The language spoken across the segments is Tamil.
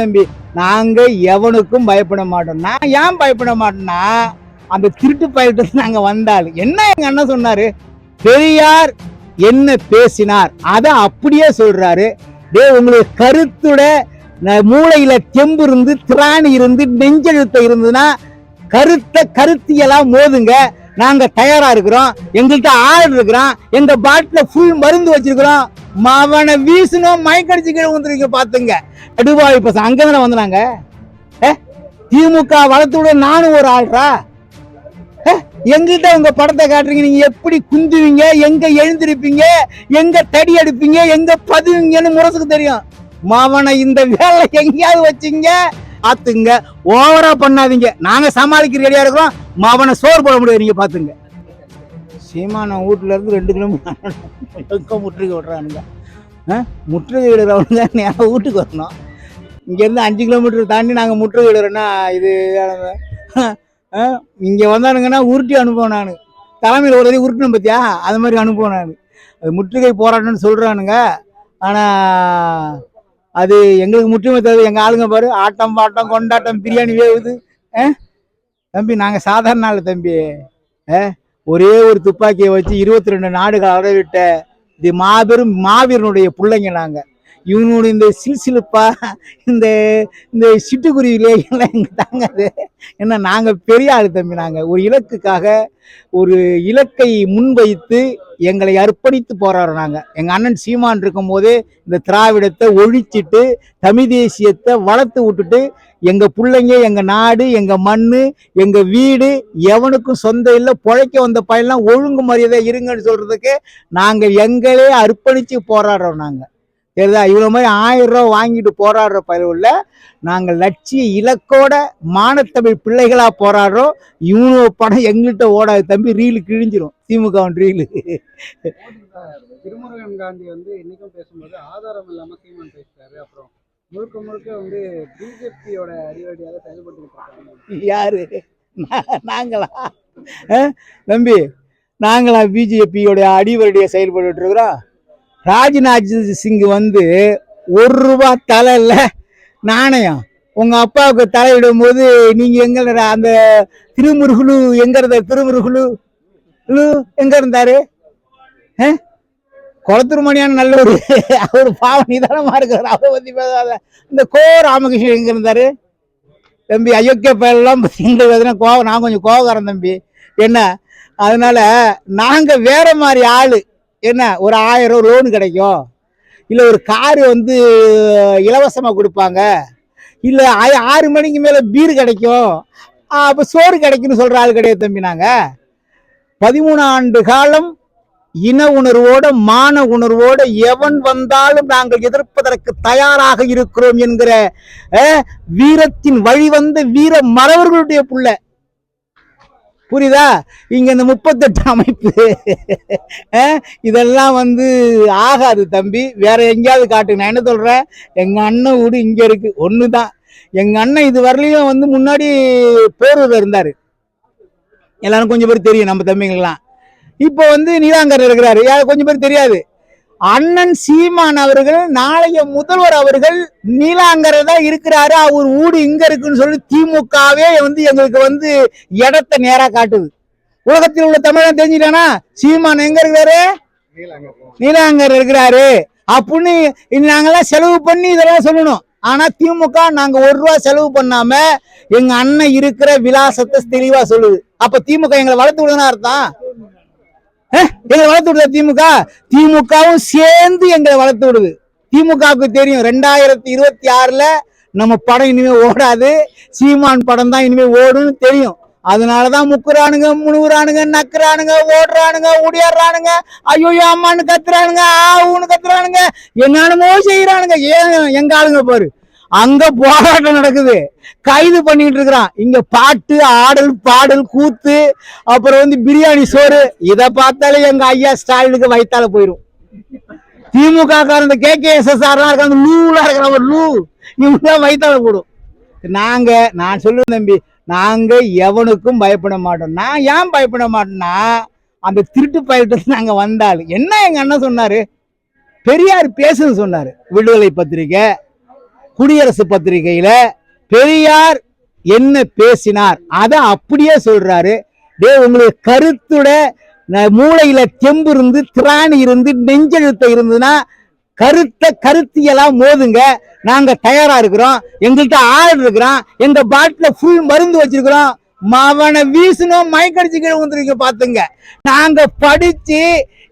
தம்பி நாங்க எவனுக்கும் பயப்பட மாட்டோம். நான் ஏன் பயப்பட மாட்டேன்னா அந்த திருட்டு பயல்கிட்ட நாங்க வந்தாள் என்ன எங்க அண்ணன் சொன்னாரு? பெரியார் என்ன பேசினார்? அதை அப்படியே சொல்றாரு. டே உங்களுக்கு கருத்துட மூளையில தெம்பு இருந்து திராணி இருந்து நெஞ்செழுத்த இருந்ததுன்னா கருத்தை கருத்தியெல்லாம் மோதுங்க. நாங்க தயாரா இருக்கிறோம். எங்கள்கிட்ட ஆள் இருக்கிறோம் எங்க பாட்டில ஃபுல் மருந்து வச்சிருக்கிறோம். மவனை வீசணும் மயக்கடிச்சு கீழே வந்துருக்கீங்க பாத்துங்க அடுவாய் பசங்க அங்க தானே வந்தாங்க திமுக வளர்த்துட நானும் ஒரு ஆள்ரா? எங்கிட்ட உங்க படத்தை காட்டுறீங்க நீங்க எப்படி குந்துவீங்க எங்க எழுந்திருப்பீங்க எங்க தடி அடிப்பீங்க எங்க பதுவீங்கன்னு முரசுக்கு தெரியும். மாவனை இந்த வேலை எங்கேயாவது வச்சீங்க பார்த்துங்க ஓவரா பண்ணாதீங்க. நாங்க சமாளிக்க ரெடியா இருக்கிறோம். மாவனை சோறு போட முடியாது நீங்க பாத்துங்க சீமான வீட்டிலேருந்து ரெண்டு கிலோமீட்டர் முற்றுகை விடுறானுங்க. முற்றுகை விடுறவனுங்க நேரம் வீட்டுக்கு வரணும். இங்கேருந்து அஞ்சு கிலோமீட்டர் தாண்டி நாங்கள் முற்றுகை விடுறோன்னா இது இங்கே வந்தானுங்கன்னா உருட்டி அனுப்புவோம் நான். தலைமையில் ஒரு உருட்டணும் பார்த்தியா அது மாதிரி அனுப்புவோம் நான். அது முற்றுகை போராட்டம்னு சொல்கிறானுங்க ஆனால் அது எங்களுக்கு முற்றுமை தேவை எங்கள் ஆளுங்க பாரு ஆட்டம் பாட்டம் கொண்டாட்டம் பிரியாணி வேவுது. தம்பி நாங்கள் சாதாரண ஆளு தம்பி. ஆ? ஒரே ஒரு துப்பாக்கியை வச்சு இருபத்தி ரெண்டு நாடுகள் அளவிட்ட இது மாபெரும் மாவீரனுடைய பிள்ளைங்க நாங்கள் இவனுடைய இந்த சிலுசிலுப்பா இந்த இந்த சிட்டுக்குருவிலே எல்லாம் எங்க தாங்காது. ஏன்னா பெரிய ஆளு தம்பி நாங்கள் ஒரு இலக்குக்காக ஒரு இலக்கை முன்வைத்து எங்களை அர்ப்பணித்து போராடுறோம் நாங்க. எங்க அண்ணன் சீமான் இருக்கும் போதே இந்த திராவிடத்தை ஒழிச்சிட்டு தமிழ் தேசியத்தை வளர்த்து விட்டுட்டு எங்க பிள்ளைங்க எங்க நாடு எங்க மண்ணு எங்க வீடு எவனுக்கும் சொந்தம் இல்லை பொழைக்க வந்த பையன்லாம் ஒழுங்கு மரியாதை இருங்கன்னு சொல்றதுக்கு நாங்கள் எங்களே அர்ப்பணிச்சு போராடுறோம் நாங்கள் சரிதா இவ்வளவு மாதிரி ஆயிரம் ரூபாய் வாங்கிட்டு போராடுற பயில நாங்கள் லட்சிய இலக்கோட மானத்தமிழ் பிள்ளைகளா போராடுறோம். இவனு படம் எங்கள்கிட்ட ஓடாது தம்பி. ரீலு கிழிஞ்சிரும். திமுக ரீலு. திருமுருகன் காந்தி வந்து இன்னைக்கும் பேசும்போது ஆதாரம் இல்லாம சீமான் பேசுறாரு அப்புறம் முழுக்க முழுக்க வந்து பிஜேபியோட அடிவடியாக செயல்பட்டு யாரு? நாங்களா? தம்பி நாங்களா பிஜேபியோடைய அடிவருடைய செயல்பட்டு இருக்கிறோம். ராஜ்நாத் சிங் வந்து ஒரு ரூபா தலை நாணயம். உங்கள் அப்பாவுக்கு தலையிடும் போது நீங்கள் எங்க அந்த திருமுருகுலு எங்கே இருந்த திருமுருகுலு லு எங்க இருந்தாரு அஹ்? குளத்தூர்மணியான நல்லவர் அவர் பாவம் நிதானமாக இருக்கிறார் அவரை பற்றி பேசாத. இந்த கோ ராமகிருஷ்ணன் எங்கே இருந்தார்? தம்பி அயோக்கிய பயலாம் எங்களுக்கு எதுனா கோவம்? நான் கொஞ்சம் கோவக்காரன் தம்பி. என்ன? அதனால நாங்கள் வேற மாதிரி ஆள். என்ன ஒரு ஆயிரம் லோன் கிடைக்கும். இல்லை ஒரு காரு வந்து இலவசமாக கொடுப்பாங்க. இல்லை ஆ- ஆறு மணிக்கு மேலே பீர் கிடைக்கும். அப்போ சோறு கிடைக்கும்னு சொல்கிற ஆள் கிடையாது தம்பி நாங்கள் பதிமூணு ஆண்டு காலம் இன உணர்வோட மான உணர்வோட எவன் வந்தாலும் நாங்கள் எதிர்ப்பதற்கு தயாராக இருக்கிறோம் என்கிற வீரத்தின் வீரத்தின் வழிவந்த வீர மறவர்களுடைய பிள்ளை. புரியுதா? இங்க இந்த முப்பத்தெட்டு அமைப்பு. இதெல்லாம் வந்து ஆகாது தம்பி. வேற எங்கேயாவது காட்டு நான் என்ன சொல்றேன்? எங்க அண்ணன் வீடு இங்க இருக்கு. தான் எங்க அண்ணன் இது வரலையும் வந்து முன்னாடி பேரூர்ல இருந்தாரு. எல்லாரும் கொஞ்சம் பேர் தெரியும் நம்ம தம்பிங்கெல்லாம் இப்போ வந்து நீலாங்கர் இருக்கிறாரு. யாரு கொஞ்சம் பேர் தெரியாது. அண்ணன் சீமான் அவர்கள் நாளைய முதல்வர் அவர்கள் நீலாங்கரதா தான் இருக்கிறாரு. அவர் ஊடு இங்க இருக்குன்னு சொல்லி திமுகவே வந்து எங்களுக்கு வந்து இடத்தை நேரா காட்டுது. உலகத்தில் உள்ள தமிழன் தெரிஞ்சுட்டானா சீமான் எங்க இருக்கிறாரு? நீலாங்கர் இருக்கிறாரு. அப்படின்னு நாங்கெல்லாம் செலவு பண்ணி இதெல்லாம் சொல்லணும். ஆனா திமுக நாங்க ஒரு ரூபா செலவு பண்ணாம எங்க அண்ணன் இருக்கிற விலாசத்தை தெளிவா சொல்லுது. அப்ப திமுக எங்களை வளர்த்து விடுதுன்னு அர்த்தம்? எங்களை வளர்த்து விடுதா திமுக? திமுகவும் சேர்ந்து எங்களை வளர்த்து விடுது. திமுகவுக்கு தெரியும் ரெண்டாயிரத்தி இருபத்தி ஆறுல நம்ம படம் இனிமே ஓடாது. சீமான் படம் தான் இனிமே ஓடுன்னு தெரியும். அதனாலதான் முக்குறானுங்க முழுகுறானுங்க நக்குறானுங்க ஓடுறானுங்க ஓடியாடுறானுங்க ஐயோ அம்மான்னு கத்துறானுங்க ஆவுன்னு கத்துறானுங்க. என்னென்னமோ செய்யறானுங்க ஏன் எங்க ஆளுங்க பாரு? அங்க போராட்டம் நடக்குது. கைது பண்ணிட்டு இருக்கிறான். இங்க பாட்டு ஆடல் பாடல் கூத்து அப்புறம் வந்து பிரியாணி சோறு. இதை பார்த்தாலே எங்க ஐயா ஸ்டாலினுக்கு வயிற்றால போயிடும் திமுக இந்த கே கே எஸ் எஸ் ஆர்லாம் இருக்காங்க லூலா இருக்கிற ஒரு லூ. இவங்க வயிற்றால போடும். நாங்க நான் சொல்லுவேன் தம்பி நாங்க எவனுக்கும் பயப்பட மாட்டோம். நான் ஏன் பயப்பட மாட்டோம்னா அந்த திருட்டு பயல்கிட்ட நாங்க வந்தால் என்ன எங்க அண்ணன் சொன்னாரு? பெரியார் பேசுன்னு சொன்னாரு. விடுதலை பத்திரிக்கை குடியரசு பத்திரிகையில பெரியார் என்ன பேசினார்? அதை அப்படியே சொல்றாரு. டே உங்களுக்கு கருத்துட மூளையில தெம்பு இருந்து திராணி இருந்து நெஞ்செழுத்த இருந்ததுன்னா கருத்தை கருத்தியெல்லாம் மோதுங்க. நாங்க தயாரா இருக்கிறோம். எங்கள்கிட்ட ஆள் இருக்கிறோம் எங்க பாட்டில ஃபுல் மருந்து வச்சிருக்கிறோம். மவனை வீசணும் மயக்கடிச்சு கீழே வந்துருக்க பாத்துங்க. நாங்க படிச்சு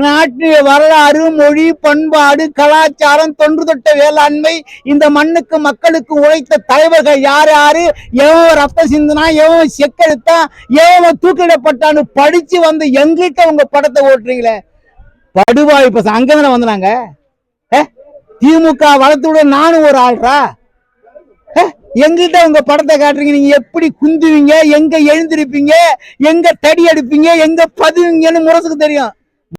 நாட்டு வரலாறு மொழி பண்பாடு கலாச்சாரம் தொன்று தொட்ட வேளாண்மை இந்த மண்ணுக்கு மக்களுக்கு உழைத்த தலைவர்கள் யார் யாரு? எவன் ரத்த சிந்தனா எவன் செக்கெடுத்தான் எவன் தூக்கிடப்பட்டான்னு படிச்சு வந்து எங்கிட்ட உங்க படத்தை ஓட்டுறீங்களே? படுவாய் இப்ப அங்கதானே வந்தாங்க திமுக வளர்த்துட நானும் ஒரு ஆள்ரா? எங்கிட்ட உங்க படத்தை காட்டுறீங்க? நீங்க எப்படி குந்துவீங்க? எங்க எழுந்திருப்பீங்க? எங்க தடி அடிப்பீங்க எங்க பதுவீங்கன்னு முரசுக்கு தெரியும்.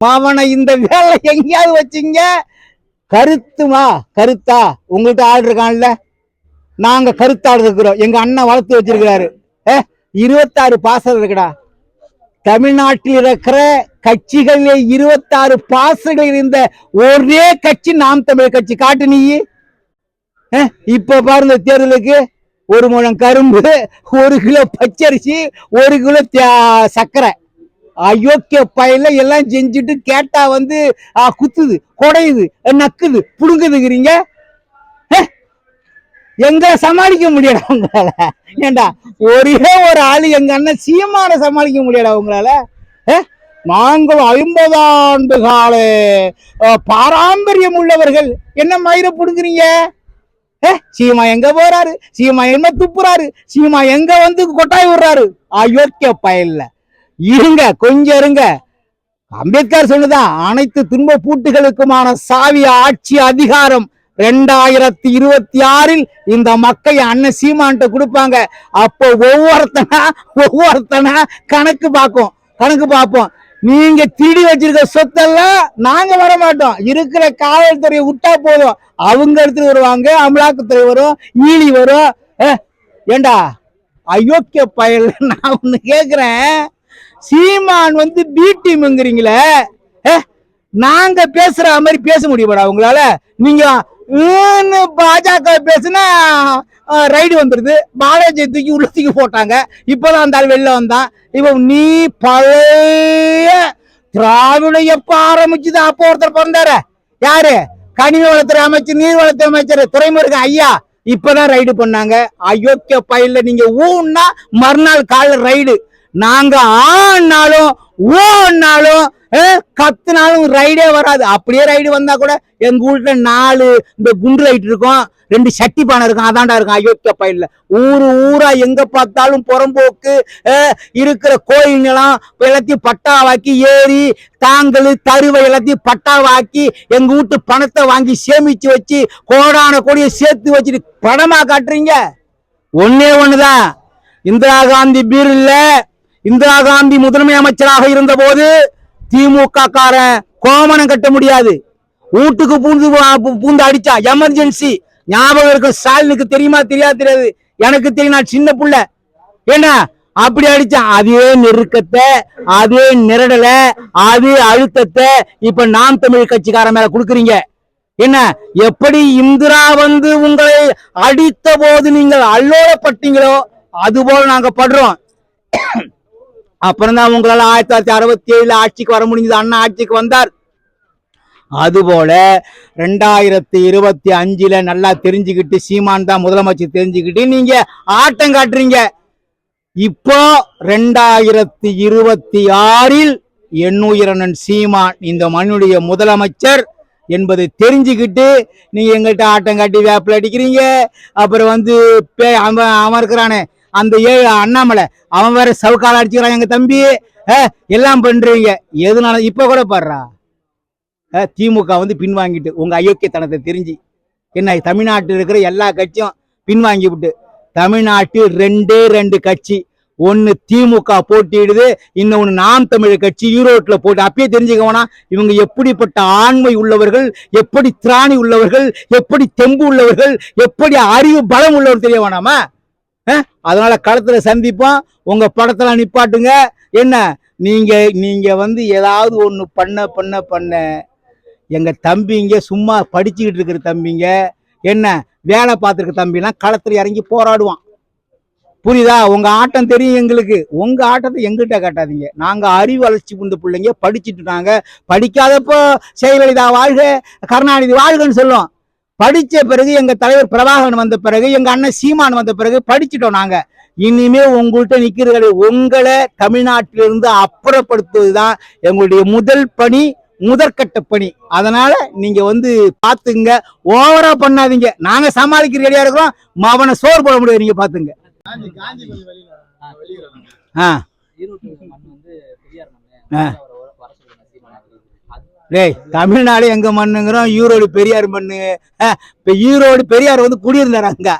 மாவனை இந்த வேலை எங்கேயாவது வச்சீங்க. கருத்துமா கருத்தா? உங்கள்கிட்ட ஆள் இருக்கான்ல. நாங்க கருத்தாடு இருக்கிறோம். எங்க அண்ணன் வளர்த்து வச்சிருக்கிறாரு. ஏ இருபத்தாறு பாசல் இருக்குடா. தமிழ்நாட்டில் இருக்கிற கட்சிகளிலே இருபத்தாறு பாசங்கள் இருந்த ஒரே கட்சி நாம் தமிழ் கட்சி. காட்டு நீ. இப்ப பாருங்க தேர்தலுக்கு. ஒரு முழம் கரும்பு ஒரு கிலோ பச்சரிசி ஒரு கிலோ தே- சர்க்கரை. அயோக்கிய பயில எல்லாம் செஞ்சுட்டு கேட்டா வந்து ஆ, குத்துது குடையுது நக்குது புடுங்குதுங்கிறீங்க? அஹ், எங்க சமாளிக்க முடியல உங்களால. ஏண்டா ஒரே ஒரு ஆளு எங்க அண்ணன் சீமான சமாளிக்க முடியல உங்களால? நாங்கள் ஐம்பது ஆண்டு கால பாரம்பரியம் உள்ளவர்கள். என்ன மயிரை புடுங்குறீங்க? சீமா எங்க போறாரு? சீமா என்ன துப்புறாரு? சீமா எங்க வந்து கொட்டாய் விடுறாரு? அயோக்கிய பயல்ல இருங்க கொஞ்சம் இருங்க. அம்பேத்கர் சொன்னதான் அனைத்து துன்ப பூட்டுகளுக்குமான சாவி ஆட்சி அதிகாரம் ரெண்டாயிரத்தி இருபத்தி ஆறில் இந்த மக்கள் அண்ணன் சீமான்ட்ட கொடுப்பாங்க. அப்போ ஒவ்வொருத்தனா ஒவ்வொருத்தனா கணக்கு பார்க்கும் கணக்கு பார்ப்போம். நீங்க திருடி வச்சிருக்க சொத்தெல்லாம் நாங்க வர மாட்டோம் இருக்கிற காவல்துறையை விட்டா போதும். அவங்க எடுத்துட்டு வருவாங்க அமலாக்கத்துறை வரும் ஈழி வரும். ஏண்டா அயோக்கிய பயல் நான் ஒண்ணு கேக்குறேன். சீமான் வந்து பி டீம்ங்கிறீங்களே நாங்க பேசுற மாதிரி பேச முடியுமாடா உங்களால? நீங்க பாஜக பேசுனா ரைடு வந்துருது. பாலாஜி தூக்கி உள்ள தூக்கி போட்டாங்க. இப்பதான் அந்த ஆள் வெளில வந்தான். இப்போ நீ பழைய திராவிட எப்ப ஆரம்பிச்சுது அப்போ ஒருத்தர் பிறந்தாரு. யாரு? கனிம வளத்துறை அமைச்சர் நீர் வளத்துறை அமைச்சர் துறைமுருகன் ஐயா. இப்பதான் ரைடு பண்ணாங்க. அயோக்கிய பயில நீங்க ஊன்னா மறுநாள் காலைல ரைடு நாங்க ஆனாலும் ஓன்னாலும் கத்துனாலும் ரைடே வராது. அப்படியே ரைடு வந்தா கூட எங்க வீட்டுல நாலு இந்த குண்டு லைட் இருக்கும் ரெண்டு சட்டி பானை இருக்கும் அதான்டா இருக்கும். அயோக்கிய பயில ஊரு ஊரா எங்க பார்த்தாலும் புறம்போக்கு இருக்கிற கோயில் நிலம் எல்லாத்தையும் பட்டாவாக்கி ஏரி தாங்கல் தருவை எல்லாத்தையும் பட்டாவாக்கி எங்க வீட்டு பணத்தை வாங்கி சேமிச்சு வச்சு கோடான கோடியை சேர்த்து வச்சுட்டு பணமா காட்டுறீங்க? ஒன்னே ஒண்ணுதான். இந்திரா காந்தி பீர் இந்திரா காந்தி முதன்மை அமைச்சராக இருந்த போது திமுக காரன் கோமணம் கட்ட முடியாது. வீட்டுக்கு பூந்து பூந்து அடிச்சா எமர்ஜென்சி ஞாபகம் இருக்கும் ஸ்டாலினுக்கு தெரியுமா தெரியாது தெரியாது. எனக்கு தெரியும் நான் சின்ன புள்ள. என்ன? அப்படி அடிச்சான் அதே நெருக்கத்தை அதே நிரடலை அதே அழுத்தத்தை இப்ப நாம் தமிழ் கட்சிக்காரன் மேல கொடுக்குறீங்க. என்ன? எப்படி இந்திரா வந்து உங்களை அடித்த போது நீங்கள் அல்லோடப்பட்டீங்களோ அது போல நாங்க படுறோம். அப்புறம் தான் உங்களால் ஆயிரத்தி தொள்ளாயிரத்தி அறுபத்தி ஏழுல ஆட்சிக்கு வர முடிஞ்சது. அண்ணா ஆட்சிக்கு வந்தார். அதுபோல ரெண்டாயிரத்தி இருபத்தி அஞ்சுல நல்லா தெரிஞ்சுக்கிட்டு சீமான் தான் முதலமைச்சர் தெரிஞ்சுக்கிட்டு நீங்க ஆட்டம் காட்டுறீங்க. இப்போ ரெண்டாயிரத்தி இருபத்தி ஆறில் எண்ணுயிரனன் சீமான் இந்த மண்ணுடைய முதலமைச்சர் என்பதை தெரிஞ்சுக்கிட்டு நீங்க எங்கள்கிட்ட ஆட்டம் காட்டி வேப்பில் அடிக்கிறீங்க. அப்புறம் வந்து பே அவன் அவன் இருக்கிறானே. அந்த ஏழு அண்ணாமலை அவன் வேற சவுக்கால அடிச்சுக்கிறான் எங்க தம்பி. எல்லாம் பண்றீங்க. எதுனால இப்ப கூட பாடுறா? திமுக வந்து பின்வாங்கிட்டு உங்க அயோக்கியத்தனத்தை தெரிஞ்சு. என்ன தமிழ்நாட்டில் இருக்கிற எல்லா கட்சியும் பின்வாங்கி விட்டு தமிழ்நாட்டில் ரெண்டே ரெண்டு கட்சி. ஒன்று திமுக போட்டியிடுது இன்னொன்னு நாம் தமிழ் கட்சி ஈரோட்ல போட்டு. அப்பயே தெரிஞ்சுக்கோனா இவங்க எப்படிப்பட்ட ஆண்மை உள்ளவர்கள் எப்படி திராணி உள்ளவர்கள் எப்படி தெம்பு உள்ளவர்கள் எப்படி அறிவு பலம் உள்ளவர் தெரிய வேணாமா? அதனால களத்துல சந்திப்போம். உங்க படத்தெல்லாம் நிப்பாட்டுங்க. என்ன? நீங்க நீங்க வந்து ஏதாவது ஒண்ணு பண்ண பண்ண பண்ண. எங்க தம்பிங்க சும்மா படிச்சுக்கிட்டு இருக்கிற தம்பிங்க. என்ன? வேலை பார்த்துருக்க தம்பிலாம் களத்துல இறங்கி போராடுவான். புரியுதா? உங்க ஆட்டம் தெரியும் எங்களுக்கு. உங்க ஆட்டத்தை எங்கிட்ட காட்டாதீங்க. நாங்க அறிவு வளர்ச்சி புந்த பிள்ளைங்க படிச்சுட்டுனாங்க படிக்காதப்போ செயலலிதா வாழ்க கருணாநிதி வாழ்கன்னு சொல்லுவோம். படிச்ச பிறகு எங்க தலைவர் பிரபாகரன் வந்த பிறகு எங்க அண்ணன் சீமான் வந்த பிறகு படிச்சிட்டோம் நாங்க. இனிமே உங்கள்கிட்ட நிக்கிறது உங்களை தமிழ்நாட்டிலிருந்து அப்புறப்படுத்துவதுதான் எங்களுடைய முதல் பணி முதற்கட்ட பணி. அதனால நீங்க வந்து பாத்துங்க ஓவரா பண்ணாதீங்க. நாங்க சமாளிக்க ரெடியா இருக்கிறோம். அவனை சோறு போட முடியாது. நீங்க பாத்துங்க ஆ ஈரோட்டு மண் வந்து பெரியார் ஆ. மண்ணு அவரை வர- வர சொல்லுங்க சீமான் அது டேய் தமிழ்நாடு எங்க மண்ணுங்கிறோம்? ஈரோடு பெரியார் மண்ணு. இப்போ ஈரோடு பெரியார் வந்து குடியிருந்தார் அங்க?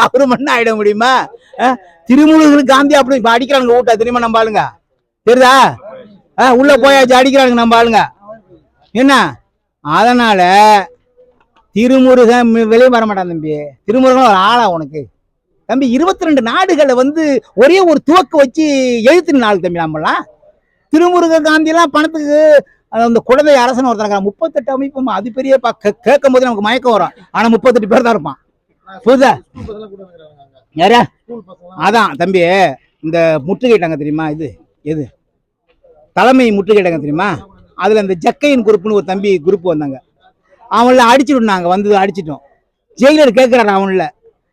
அவரு மண்ணு ஆயிட முடியுமா? அஹ், காந்தி அப்படி இப்போ அடிக்கிறானுங்க ஊட்டா தெரியுமா நம்ம ஆளுங்க? தெரியுதா? ஆ உள்ள போயாச்சு அடிக்கிறானுங்க நம்ம ஆளுங்க. என்ன? அதனால திருமுருகன் வெளியே வர மாட்டான் தம்பி. திருமுருகன் ஒரு ஆளா உனக்கு? தம்பி இருபத்தி ரெண்டு நாடுகளை வந்து ஒரே ஒரு துவக்க வச்சு எழுத்துன நாள் தம்பி நம்மளாம். திருமுருக காந்திலாம் பணத்துக்கு அந்த குழந்தை அரசன் ஒருத்தன் முப்பத்தெட்டு அமைப்பு அது பெரிய கேட்கும் போது நமக்கு மயக்கம் வரும். ஆனா முப்பத்தெட்டு பேர் தான் இருப்பான். புரியுதா? யாரா? அதான் தம்பி இந்த முற்றுகையிட்டாங்க தெரியுமா இது? எது? தலைமை முற்றுகையிட்டாங்க தெரியுமா? அதுல இந்த ஜக்கையின் குரூப்னு ஒரு தம்பி குரூப் வந்தாங்க. அவங்கள அடிச்சுட்டு வந்து அடிச்சிட்டோம். ஜெயிலர் கேட்கிறாரு அவன்ல.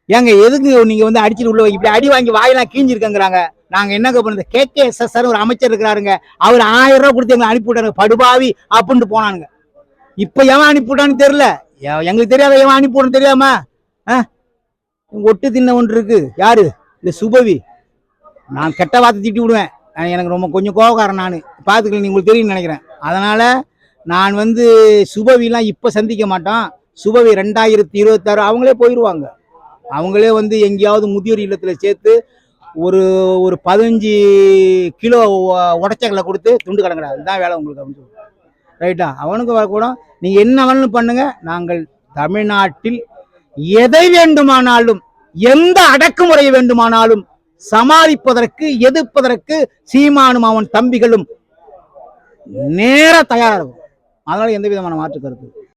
ஏங்க எதுக்கு நீங்க வந்து அடிச்சுட்டு உள்ள இப்படி அடி வாங்கி வாயெல்லாம் கீஞ்சிருக்கங்கிறாங்க? நாங்க என்னங்க பண்ணுறது கே கே எஸ் எஸ் ஒரு அமைச்சர் இருக்கிறாருங்க. அவர் ஆயிரம் ரூபா கொடுத்து எங்களை அனுப்பி விட்டாருங்க. படுபாவி அப்படின்ட்டு போனானுங்க. இப்போ எவன் அனுப்பி விட்டான்னு தெரியல. எங்களுக்கு தெரியாத எவன் அனுப்பி விடணும் தெரியாம ஆ? ஒட்டு தின்ன ஒன்று இருக்கு. யாரு? இந்த சுபவி. நான் கெட்ட வார்த்தை திட்டி விடுவேன். எனக்கு ரொம்ப கொஞ்சம் கோபக்காரன் நான். பார்த்துக்கல நீ உங்களுக்கு தெரியும்னு நினைக்கிறேன். அதனால் நான் வந்து சுபவிலாம் இப்போ சந்திக்க மாட்டோம். சுபவி ரெண்டாயிரத்தி இருபத்தாறு அவங்களே போயிடுவாங்க அவங்களே வந்து எங்கேயாவது முதியோர் இல்லத்தில் சேர்த்து ஒரு ஒரு பதினஞ்சு கிலோ உடச்சக்கலை கொடுத்து துண்டு கடங்கடா அதுதான் வேலை உங்களுக்கு அப்படின்னு சொல்லு. ரைட்டா அவனுக்கு வரக்கூட நீங்கள் என்ன வேணும்னு பண்ணுங்க. நாங்கள் தமிழ்நாட்டில் எதை வேண்டுமானாலும் எந்த அடக்குமுறை வேண்டுமானாலும் சமாளிப்பதற்கு எதிர்ப்பதற்கு சீமானும் அவன் தம்பிகளும் நேர தயாராகும் இருக்கும் அதனால எந்த விதமான மாற்று கருத்து